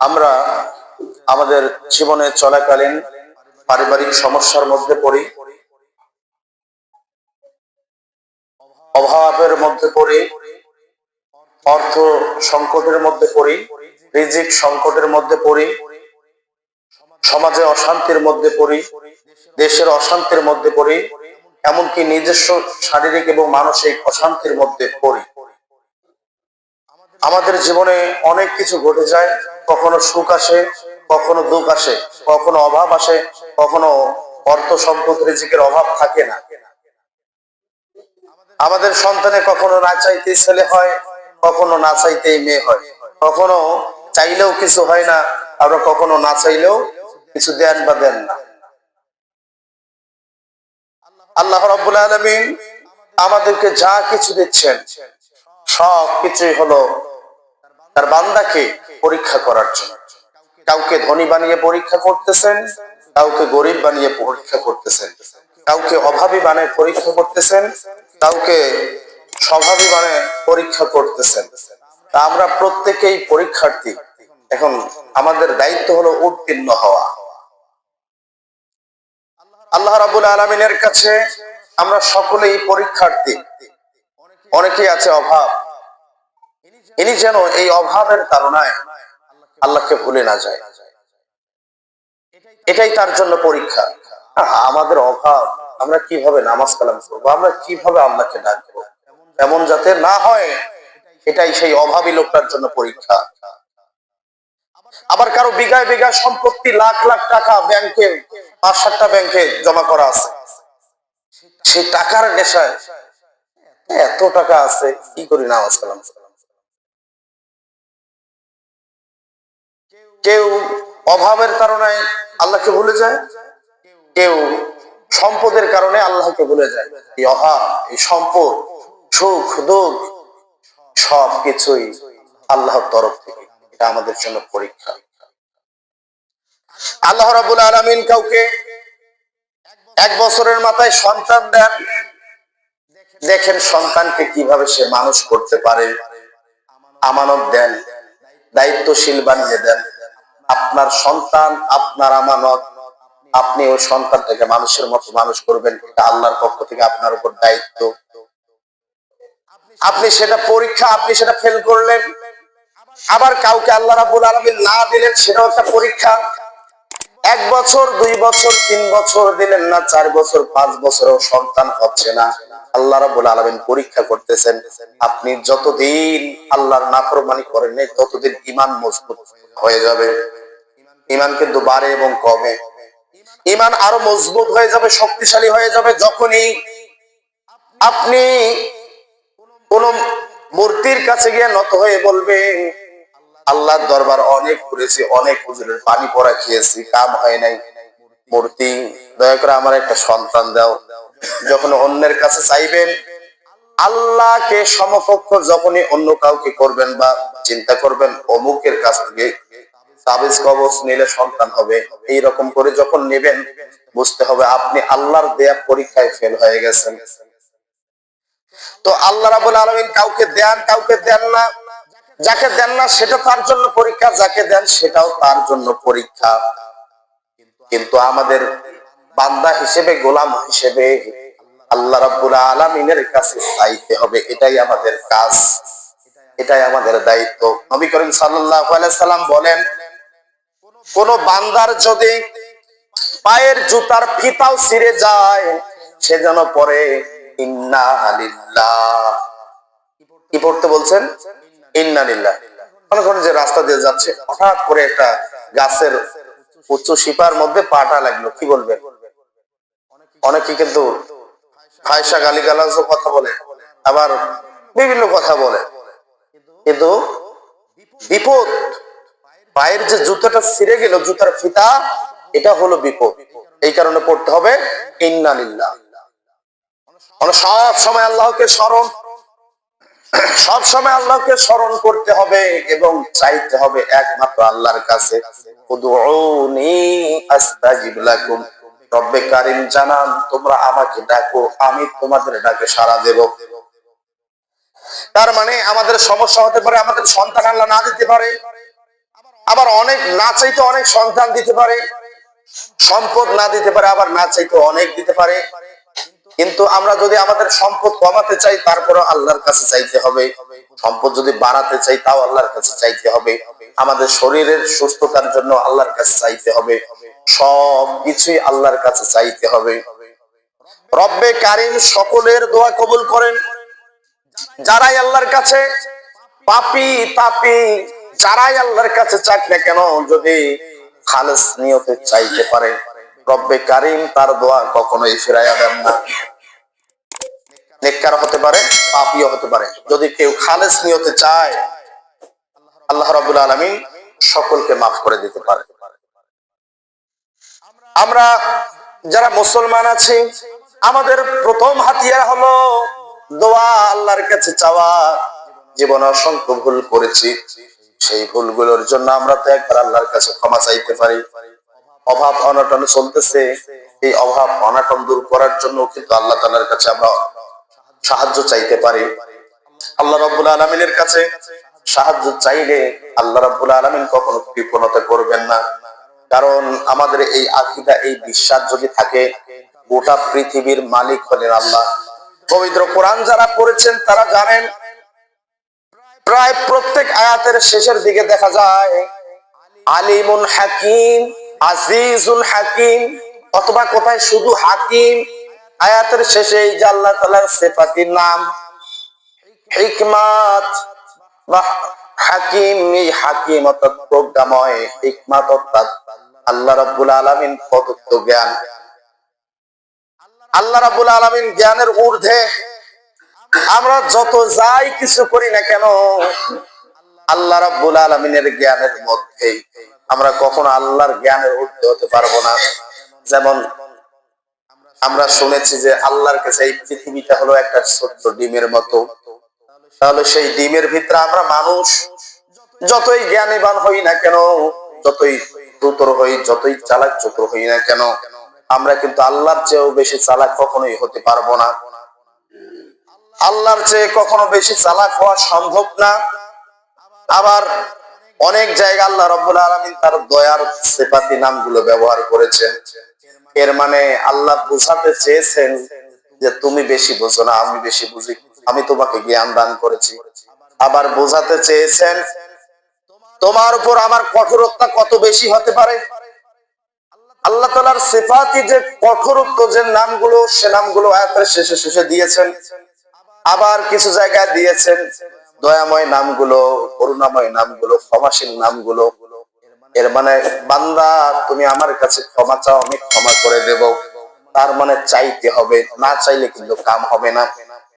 আমরা আমাদের জীবনে চলাকালীন পারিবারিক সমস্যার মধ্যে পড়ি, অভাবের মধ্যে পড়ি, অর্থ সংকটের মধ্যে পড়ি, রিজিক সংকটের মধ্যে পড়ি, সমাজে অশান্তির মধ্যে পড়ি, দেশের অশান্তির মধ্যে পড়ি, এমনকি নিজস্ব শারীরিক এবং মানসিক অশান্তির মধ্যে পড়ি। আমাদের জীবনে অনেক কিছু ঘটে যায়। কখনো সুখ আসে, কখনো দুঃখ আসে, কখনো অভাব আসে, কখনো অর্থ সম্পদ রিজিকের অভাব থাকে না। আমাদের সন্তানে কখনো না চাইতে ছেলে হয়, কখনো না চাইতে মেয়ে হয়। কখনো চাইলেও কিছু হয় না, আবার কখনো না চাইলেও কিছু দেন বা দেন না। আল্লাহ রাব্বুল আলামিন আমাদেরকে যা কিছু দিচ্ছেন সব কিছুই হলো তার বান্দাকে পরীক্ষা করার জন্য। কাউকে ধনী বানিয়ে পরীক্ষা করতেছেন, কাউকে গরিব বানিয়ে পরীক্ষা করতেছেন, কাউকে অভাবী বানিয়ে পরীক্ষা করতেছেন, কাউকে স্বভাবী বানিয়ে পরীক্ষা করতেছেন। তা আমরা প্রত্যেকেই পরীক্ষার্থী। এখন আমাদের দায়িত্ব হলো উত্তীর্ণ হওয়া। আল্লাহ রাবুল আলমিনের কাছে আমরা সকলেই পরীক্ষার্থী। অনেকেই আছে অভাব। ইনি যেন এই অভাবের কারণে আল্লাহকে ভুলে না যায়। এটাই তার জন্য পরীক্ষা। আমাদের অভাব, আমরা কীভাবে নামাজ কালাম করব? আমরা কীভাবে আল্লাহকে ডাকবো? এমন যাতে না হয়, এটাই সেই অভাবী লোকটার জন্য পরীক্ষা। আবার কারও বিঘায় বিঘায় সম্পত্তি, লাখ লাখ টাকা ব্যাংকে, পাঁচ সাতটা ব্যাংকে জমা করা আছে। সেই টাকার নেশায়, এত টাকা আছে, কি করি নামাজ কালাম কেউ অভাবের কারণে আল্লাহকে ভুলে যায়, কেউ সম্পদের কারণে আল্লাহকে ভুলে যায়। এই অভাব, এই সম্পদ, সুখ, দুঃখ সব কিছুই আল্লাহর তরফ থেকে। এটা আমাদের জন্য পরীক্ষা। আল্লাহ রাবুল আলমিন কাউকে এক বছরের মাথায় সন্তান দেন। দেখেন সন্তানকে কীভাবে সে মানুষ করতে পারে। আমানত দেন, দায়িত্বশীল বানিয়ে দেন। আপনার সন্তান, আপনার আমানত, আপনি ওই সন্তানটাকে মানুষের মতো মানুষ করবেন, এটা আল্লাহর পক্ষ থেকে আপনার উপর দায়িত্ব। আপনি সেটা পরীক্ষা, আপনি সেটা ফেল করলেন। আবার কাউকে আল্লাহ রাবুল আলমিন না দিলেন, সেটাও একটা পরীক্ষা। এক বছর, দুই বছর, তিন বছর দিলেন না, চার বছর, পাঁচ বছরও সন্তান হচ্ছে না। আল্লাহ রাবুল আলমিন পরীক্ষা করতেছেন, আপনি যতদিন আল্লাহর নাফরমানি করেন ততদিন ইমান মজবুত হয়ে যাবে। ইমান কিন্তু বাড়ে এবং কমে। ইমান আরও মজবুত হয়ে যাবে, শক্তিশালী হয়ে যাবে যখনই আপনি কোন মূর্তির কাছে গিয়ে নত হয়ে বলবেন আল্লাহর দরবার অনেক ঘুরেছি, অনেক হুজুরের পানি পড়া খেয়েছি, কাম হয় নাই। মূর্তি, দয়া করে আমার একটা সন্তান দাও। যখন অন্যের কাছে চাইবেন, আল্লাহকে সমকক্ষ যখনই অন্য কাউকে করবেন বা চিন্তা করবেন, অমুকের কাছ থেকে তাবিজ কবচ নিলে সন্তান হবে। এই রকম করে যখন নেবেন, বুঝতে হবে আপনি আল্লাহর দেয়া পরীক্ষায় ফেল হয়ে গেছেন। তো আল্লাহ রাবুল আলমিন কাউকে দেন কাউকে দেন না। যাকে দেন না, সেটা তার জন্য পরীক্ষা, যাকে দেন সেটাও তার জন্য পরীক্ষা। কিন্তু আমাদের বান্দা হিসেবে, গোলাম হিসেবে আল্লাহ রাব্বুল আলামিনের কাছে চাইতে হবে, এটাই আমাদের কাজ, এটাই আমাদের দায়িত্ব। নবী করিম সাল্লাল্লাহু আলাইহি সাল্লাম বলেন, কোন বান্দার যদি পায়ের জুতার ফিতাও ছিঁড়ে যায়, সে যেন পরে, ইন্না লিল্লাহ কি পড়তে বলছেন? মনে করেন যে রাস্তা দিয়ে যাচ্ছে, হঠাৎ করে একটা গাছের উচ্চ শিপার মধ্যে পাটা লাগল, কি বলবেন? অনেকে কিন্তু ফায়সা কথা বলে, আবার বিভিন্ন কথা বলে। কিন্তু বিপদ, পায়ের যে জুতাটা ছিঁড়ে গেল, জুতার ফিতা, এটা হলো বিপদ। এই কারণে পড়তে হবে ইন্নালিল্লাহ আমরা সব সময় আল্লাহকে স্মরণ সব সময় আল্লাহকে স্মরণ করতে হবে এবং চাইতে হবে একমাত্র আল্লাহর কাছে। তার মানে আমাদের সমস্যা হতে পারে, আমাদের সন্তান আল্লাহ না দিতে পারে। আবার অনেক না চাইতে অনেক সন্তান দিতে পারে। সম্পদ না দিতে পারে, আবার না চাইতে অনেক দিতে পারে। কিন্তু আমরা যদি আমাদের সম্পদ কমাতে চাই তারপরে আল্লাহর কাছে চাইতে হবে। সম্পদ যদি বাড়াতে চাই, তাও আল্লাহর কাছে চাইতে হবে। আমাদের শরীরের সুস্থতার জন্য আল্লাহর কাছে চাইতে হবে। সব কিছুই আল্লাহর কাছে চাইতে হবে। রব্বে কারিম সকলের দোয়া কবুল করেন। যারাই আল্লাহর কাছে পাপি, তাপি, যারাই আল্লাহর কাছে চাক না কেন, যদি খালেস নিয়তে চাইতে পারে, রব্বে কারিম তার দোয়া কখনোই ফিরাইয়া দেন না। নেককার হতে পারে, পাপিও হতে পারে। যদি কেউ খালেস নিয়তে চায়, আল্লাহ রাব্বুল আলামিন সকলকে মাফ করে দিতে পারে। আমরা যারা মুসলমান আছি, আমাদের প্রথম হাতিয়ার হলো দোয়া, আল্লাহর কাছে চাওয়া। জীবনে অসংখ্য ভুল করেছি, সেই ভুলগুলোর জন্য আমরা তো একবার আল্লাহর কাছে ক্ষমা চাইতে পারি। অভাব অনাটন চলতেছে, এই অভাব অনাটন দূর করার জন্য কিন্তু আল্লাহ তাআলার কাছে আমরা সাহায্য চাইতে পারি। আল্লাহ রাব্বুল আলামিনের কাছে সাহায্য চাইলে আল্লাহ রাব্বুল আলামিন কখনো বিপন্নতা করবেন না। কারণ আমাদের এই আকিদা, এই বিশ্বাস যদি থাকে, গোটা পৃথিবীর মালিক হলেন আল্লাহ। পবিত্র কোরআন যারা পড়েছেন, তারা জানেন, প্রায় প্রত্যেক আয়াতের শেষের দিকে দেখা যায়, আলিমুন হাকিম, আজিজুল হাকিম, অথবা কোথায় শুধু হাকিম আয়াতের শেষে এই যে আল্লাহ তালার সেফাতির নাম, হিকমাত, বা হাকিম, এই হাকিম অর্থাৎ প্রজ্ঞাময় হিকমাত অর্থাৎ আল্লাহ রাব্বুল আলামিন প্রদত্ত জ্ঞান। আল্লাহ রাব্বুল আলামিন জ্ঞানের ঊর্ধ্বে আমরা যত যাই কিছু করি না কেন, আল্লাহ রাব্বুল আলামিনের জ্ঞানের মধ্যেই আমরা কখনো আল্লাহর জ্ঞানের ঊর্ধ্বে হতে পারব না। যেমন আমরা শুনেছি যে আল্লাহর কাছে এই পৃথিবীটা হলো একটা ছোট্ট ডিমের মতো। তাহলে সেই ডিমের ভিতরে আমরা মানুষ, যতই জ্ঞানীবান হই না কেন, যতই দ্রুতর হই, যতই চালাক চতুর হই না কেন, আমরা কিন্তু আল্লাহর চেয়েও বেশি চালাক কখনোই হতে পারব না। আল্লাহর চেয়ে কখনো বেশি চালাক হওয়া সম্ভব না। আবার অনেক জায়গা আল্লাহ রব্বুল আলমিন তার দয়ার সেপাতি নামগুলো ব্যবহার করেছেন। এর মানে আল্লাহ বুঝাতে চেয়েছেন যে তুমি বেশি বুঝো না, আমি বেশি বুঝি। আমি তোমাকে জ্ঞান দান করেছি। আবার বোঝাতে চেয়েছেন, তোমার উপর আমার কঠোরতা কত বেশি হতে পারে? আল্লাহ তালার সেফাতি যে কঠোরত্ব, যে নামগুলো, সে নামগুলো আয়াতের শেষে শেষে দিয়েছেন। আবার কিছু জায়গায় দিয়েছেন, দয়াময় নামগুলো, করুণাময় নামগুলো, ক্ষমাশীল নামগুলো। এর মানে বান্দা, তুমি আমার কাছে ক্ষমা চাও, আমি ক্ষমা করে দেব। তার মানে চাইতে হবে, না চাইলে কিন্তু কাম হবে না।